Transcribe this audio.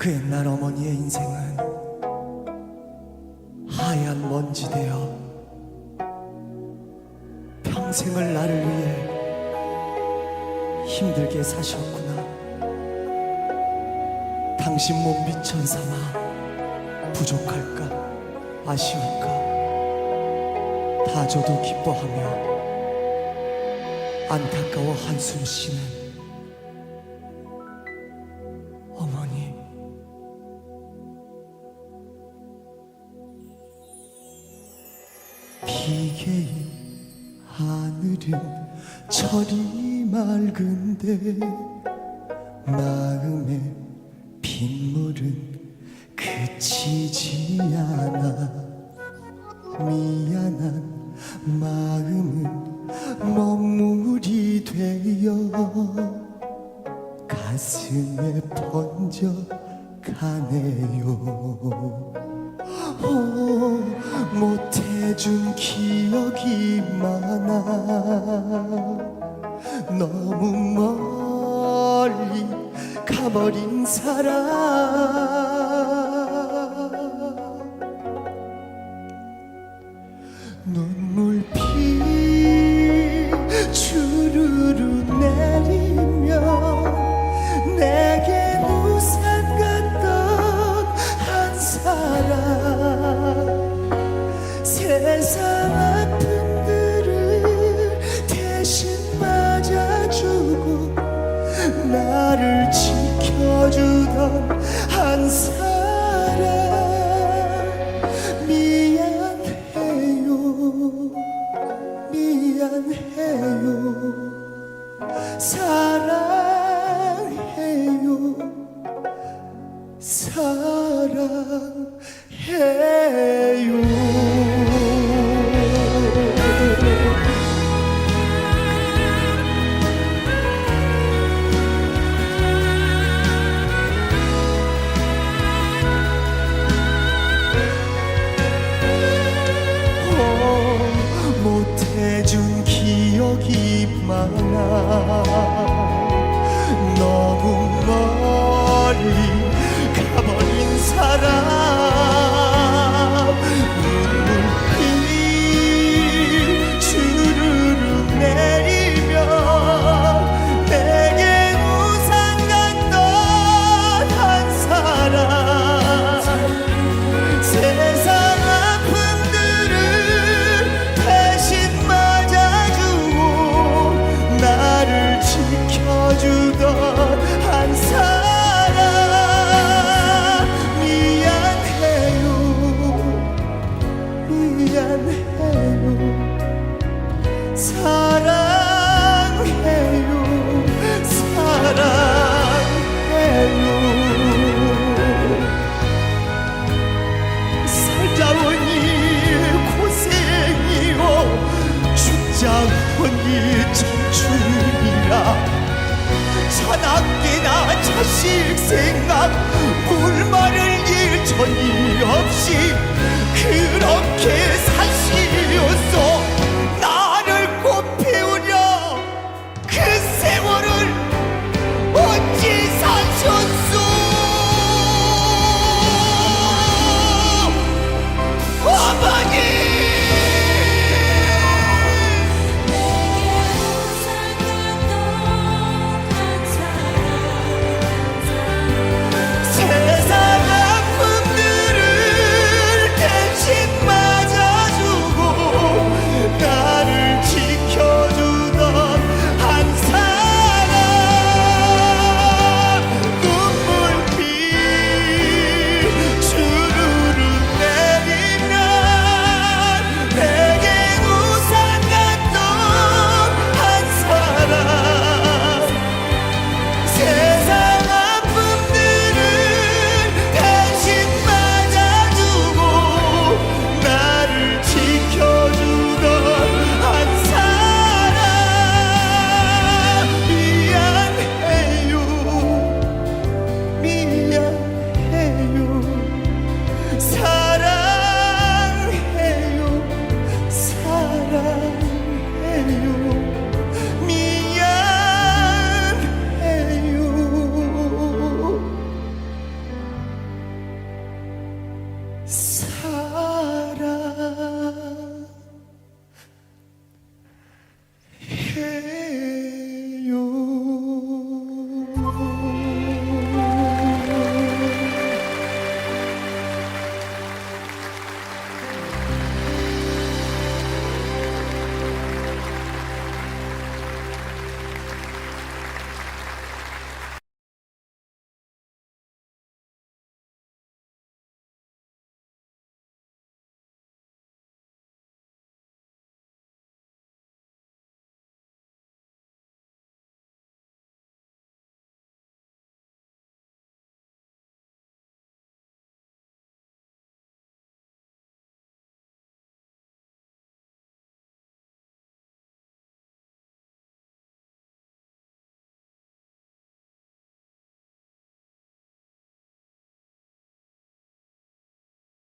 그 옛날 어머니의 인생은 하얀 먼지 되어 평생을 나를 위해 힘들게 사셨구나. 당신 몸 미천 삼아 부족할까 아쉬울까 다 줘도 기뻐하며 안타까워 한숨 쉬는 비개인 하늘은 철이 맑은데 마음의 빗물은 그치지 않아. 미안한 마음은 먹물이 되어 가슴에 번져 가네요 오, 못해준 기억이 많아. 너무 멀리 가버린 사람. 눈물비 사랑해요. 사랑해요. 어, 못해준 기 살자오니 고생이요. 죽자오니 청춘이라. 자나깨나 자식 생각 불말을 일천이 없이